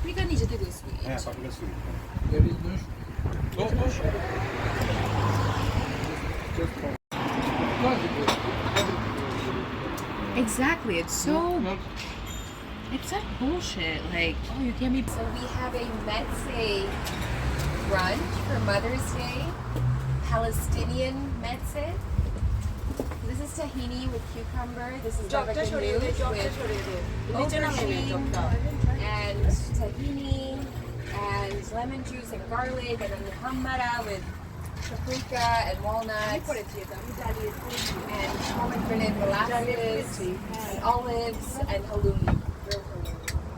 Sweet লাগছে paprika নিজে থেকে সুইট হ্যাঁ paprika sweet There is no oh oh Exactly. It's so not it's such bullshit. Like, oh you can't be So we have a Metze brunch for Mother's Day, Palestinian Metze. This is tahini with cucumber. This is baba জবটা সরিয়ে দে ganoush জবটা with সরিয়ে দে নিচে নামিয়ে নে জবটা and tahini and lemon juice and garlic and then muhammara with paprika and walnuts and pomegranate molasses and olives and halloumi. real halloumi.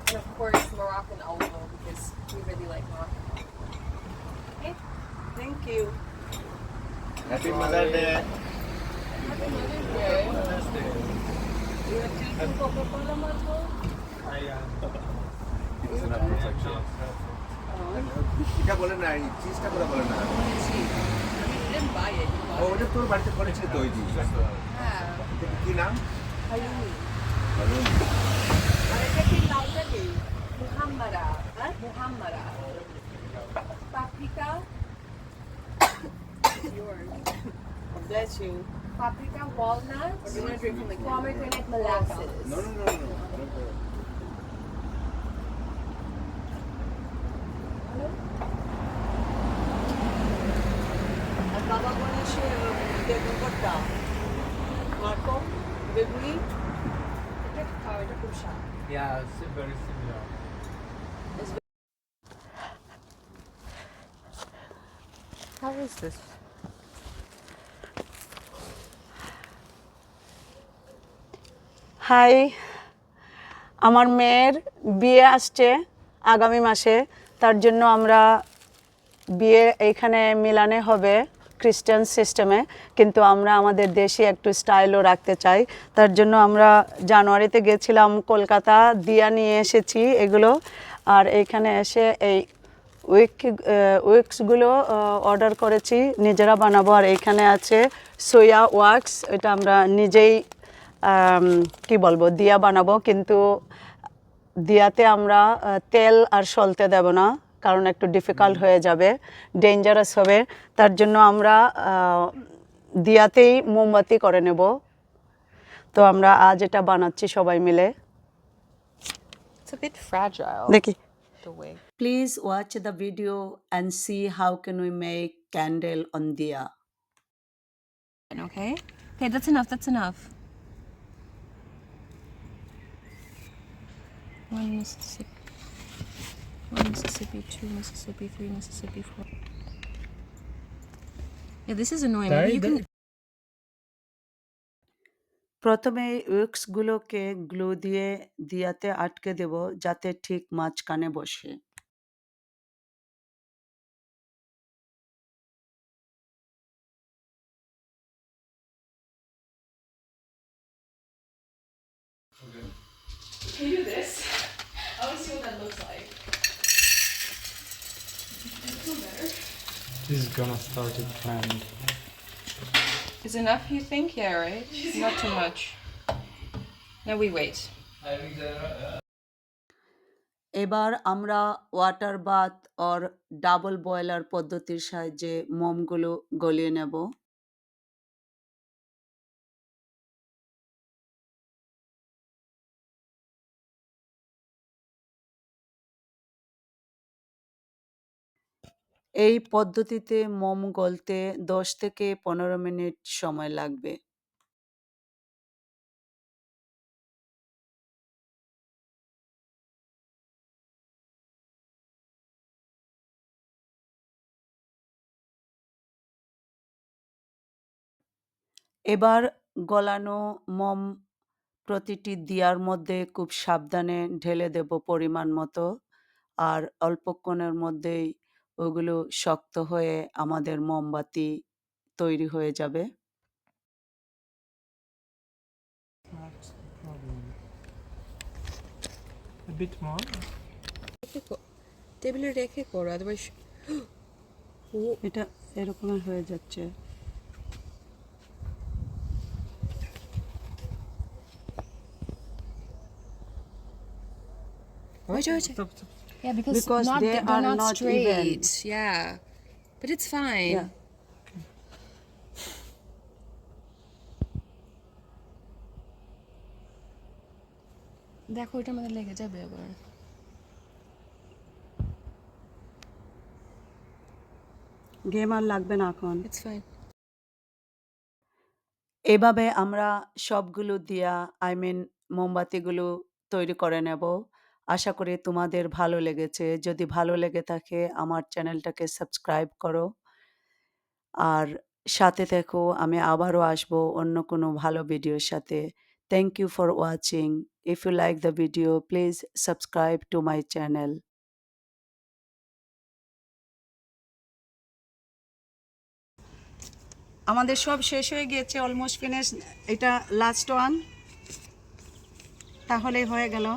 And of course Moroccan olive oil because we really like Moroccan olive oil. Thank you happy mother day এটা বলে না চিজটা করে বলে না ও, ওটা তোর বাড়িতে করেছে তো ওই জিনিস Yeah. কি নাম Halloumi. বলুন। আর এটা কি লাউটা কি Muhammara. Muhammara. Paprika. Yours. Bless you Paprika, walnuts, you wanna drink from the can? pomegranate molasses. No, no, no, no, no. আর বাবা বলেছে বেগুন ভর্তা মার্কো বেগুনি এটা খাও, এটা খুব স্বাদ। yeah, it's very similar. How is this? Hi, আমার মেয়ের বিয়ে আসছে আগামী মাসে, তার জন্য আমরা বিয়ে এইখানে মিলানে হবে খ্রিস্টান সিস্টেমে কিন্তু আমরা আমাদের দেশে একটু স্টাইলও রাখতে চাই। তার জন্য আমরা জানুয়ারিতে গেছিলাম কলকাতা, দিয়া নিয়ে এসেছি এগুলো। আর এইখানে এসে এই উইক উইক্সগুলো অর্ডার করেছি, নিজেরা বানাবো। আর এইখানে আছে সোয়া ওয়াক্স এটা আমরা নিজেই কি বলব দিয়া বানাবো কিন্তু দিয়াতে আমরা তেল আর সলতে দেব না কারণ একটু ডিফিকাল্ট হয়ে যাবে ডেঞ্জারাস হবে তার জন্য আমরা দিয়াতেই মোমবাতি করে নেব তো আমরা আজ এটা বানাচ্ছি সবাই মিলে. দেখি please watch the video and see how can we make candle on diya Okay. Okay, that's enough. That's enough. One Mississippi. One Mississippi, two Mississippi, three Mississippi, four. Yeah, this is annoying. Maybe you can. প্রথমে উইক্সগুলোকে glue দিয়ে দিয়াতে আটকে দেব যাতে ঠিক মাঝখানে বসে Can you do this? See what that looks like. This is gonna start a trend. Is enough, you think? Yeah, right? Not too much. Now we wait. এবার আমরা water bath or double boiler পদ্ধতির সাহায্যে মোমগুলো গলিয়ে নেব এই পদ্ধতিতে মোম গলতে দশ থেকে পনেরো মিনিট সময় লাগবে। এবার গলানো মোম প্রতিটি দিয়ার মধ্যে খুব সাবধানে ঢেলে দেব পরিমাণ মতো। আর অল্পক্ষণের মধ্যেই ওগুলো শক্ত হয়ে আমাদের মোমবাতি তৈরি হয়ে যাবে. টেবিলে রেখে করো আদারওয়াইজ এটা এরকমের হয়ে যাচ্ছে. Stop, stop. Yeah, because, Because not, they they are not, not straight. even. Yeah, but it's fine. Yeah. দেখো ওইটা আমাদের লেগে যাবে আবার গেম আর লাগবে না এখন It's fine. এভাবে আমরা সবগুলো দিয়া আই মিন মোমবাতিগুলো তৈরি করে নেব আশা করি তোমাদের ভালো লেগেছে। যদি ভালো লেগে থাকে, আমার চ্যানেলটাকে সাবস্ক্রাইব করো। আর সাথে থেকো, আমি আবারও আসব অন্য কোনো ভালো ভিডিওর সাথে। Thank you for watching if you like the video please subscribe to my channel আমাদের সব শেষ হয়ে গিয়েছে অলমোস্ট ফিনিশ এটা লাস্ট ওয়ান তাহলে হয়ে গেল।